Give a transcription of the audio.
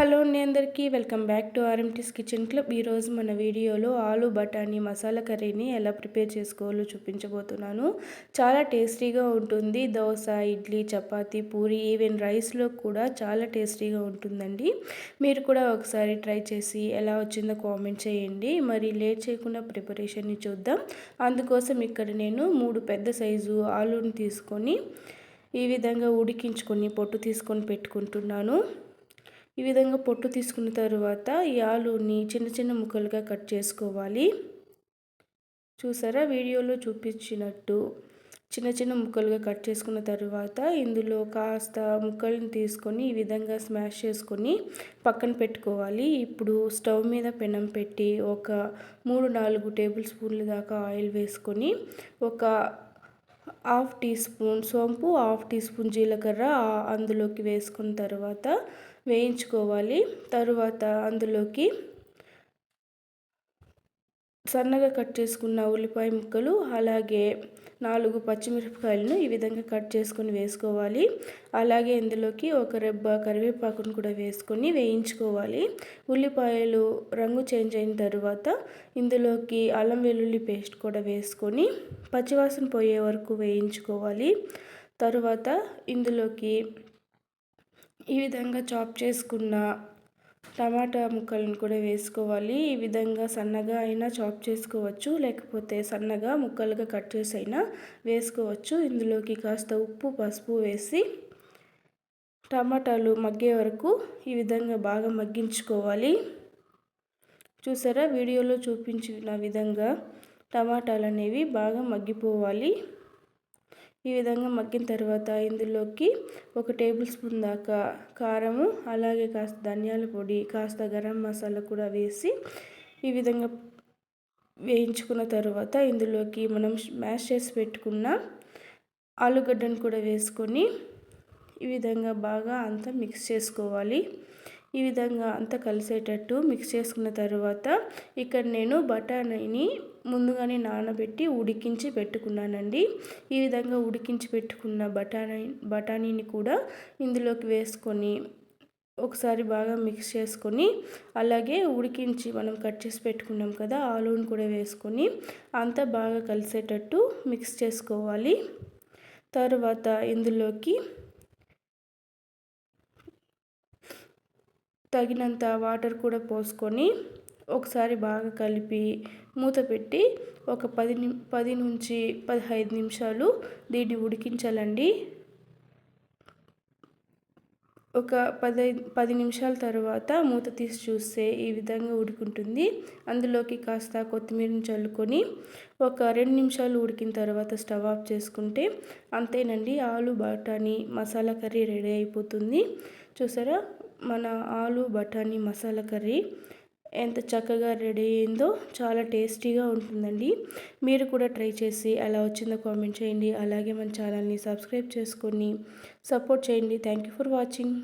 Hello అండి అందరికీ welcome back to RMT's kitchen club. ఈరోజు మన వీడియోలో ఆలు బఠానీ మసాలా కర్రీని ఎలా ప్రిపేర్ చేసుకోవాలో చూపించబోతున్నాను. చాలా టేస్టీగా ఉంటుంది. దోశ ఇడ్లీ చపాతి పూరి ఈవెన్ రైస్లో కూడా చాలా టేస్టీగా ఉంటుందండి. మీరు కూడా ఒకసారి ట్రై చేసి ఎలా వచ్చిందో కామెంట్ చేయండి. మరి లేట్ చేయకుండా ప్రిపరేషన్ని చూద్దాం. అందుకోసం ఇక్కడ నేను మూడు పెద్ద సైజు ఆలుని తీసుకొని ఈ విధంగా ఉడికించుకొని పొట్టు తీసుకొని పెట్టుకుంటున్నాను. ఈ విధంగా పొట్టు తీసుకున్న తర్వాత ఈ ఆలుని చిన్న చిన్న ముక్కలుగా కట్ చేసుకోవాలి. చూసారా? వీడియోలో చూపించినట్టు చిన్న చిన్న ముక్కలుగా కట్ చేసుకున్న తర్వాత ఇందులో కాస్త ముక్కలను తీసుకొని ఈ విధంగా స్మాష్ చేసుకొని పక్కన పెట్టుకోవాలి. ఇప్పుడు స్టవ్ మీద పెనం పెట్టి ఒక మూడు నాలుగు టేబుల్ స్పూన్ల దాకా ఆయిల్ వేసుకొని ఒక హాఫ్ టీ స్పూన్ సోంపు హాఫ్ టీ స్పూన్ జీలకర్ర అందులోకి వేసుకున్న తర్వాత వేయించుకోవాలి. తరువాత అందులోకి సన్నగా కట్ చేసుకున్న ఉల్లిపాయ ముక్కలు అలాగే నాలుగు పచ్చిమిరపకాయలను ఈ విధంగా కట్ చేసుకొని వేసుకోవాలి. అలాగే ఇందులోకి ఒక రెబ్బ కరివేపాకును కూడా వేసుకొని వేయించుకోవాలి. ఉల్లిపాయలు రంగు చేంజ్ అయిన తర్వాత ఇందులోకి అల్లం వెల్లుల్లి పేస్ట్ కూడా వేసుకొని పచ్చివాసన పోయే వరకు వేయించుకోవాలి. తరువాత ఇందులోకి ఈ విధంగా చాప్ చేసుకున్న టమాటా ముక్కలను కూడా వేసుకోవాలి. ఈ విధంగా సన్నగా అయినా చాప్ చేసుకోవచ్చు. లేకపోతే సన్నగా ముక్కలుగా కట్ చేసి అయినా వేసుకోవచ్చు. ఇందులోకి కాస్త ఉప్పు పసుపు వేసి టమాటాలు మగ్గే వరకు ఈ విధంగా బాగా మగ్గించుకోవాలి. చూసారా? వీడియోలో చూపించిన విధంగా టమాటాలు అనేవి బాగా మగ్గిపోవాలి. ఈ విధంగా మగ్గిన తర్వాత ఇందులోకి ఒక టేబుల్ స్పూన్ దాకా కారము అలాగే కాస్త ధనియాల పొడి కాస్త గరం మసాలా కూడా వేసి ఈ విధంగా వేయించుకున్న తర్వాత ఇందులోకి మనం మ్యాష్ చేసి పెట్టుకున్న ఆలుగడ్డను కూడా వేసుకొని ఈ విధంగా బాగా అంతా మిక్స్ చేసుకోవాలి. ఈ విధంగా అంతా కలిసేటట్టు మిక్స్ చేసుకున్న తర్వాత ఇక్కడ నేను బఠానీని ముందుగానే నానబెట్టి ఉడికించి పెట్టుకున్నానండి. ఈ విధంగా ఉడికించి పెట్టుకున్న బఠానీ బఠానీని కూడా ఇందులోకి వేసుకొని ఒకసారి బాగా మిక్స్ చేసుకొని అలాగే ఉడికించి మనం కట్ చేసి పెట్టుకున్నాం కదా ఆలూని కూడా వేసుకొని అంతా బాగా కలిసేటట్టు మిక్స్ చేసుకోవాలి. తర్వాత ఇందులోకి తగినంత వాటర్ కూడా పోసుకొని ఒకసారి బాగా కలిపి మూత పెట్టి ఒక పది ని పది నుంచి పదహైదు నిమిషాలు దీన్ని ఉడికించాలండి. ఒక పది పది నిమిషాల తర్వాత మూత తీసి చూస్తే ఈ విధంగా ఉడుకుంటుంది. అందులోకి కాస్త కొత్తిమీరని చల్లుకొని ఒక రెండు నిమిషాలు ఉడికిన తర్వాత స్టవ్ ఆఫ్ చేసుకుంటే అంతేనండి ఆలు బఠానీ మసాలా కర్రీ రెడీ అయిపోతుంది. చూసారా? మన ఆలు బఠానీ మసాలా కర్రీ ఎంత చక్కగా రెడీ అయిందో చాలా టేస్టీగా ఉంటుందండి. మీరు కూడా ట్రై చేసి ఎలా వచ్చిందో కామెంట్ చేయండి. అలాగే మన ఛానల్ని సబ్స్క్రైబ్ చేసుకొని సపోర్ట్ చేయండి. Thank you for watching.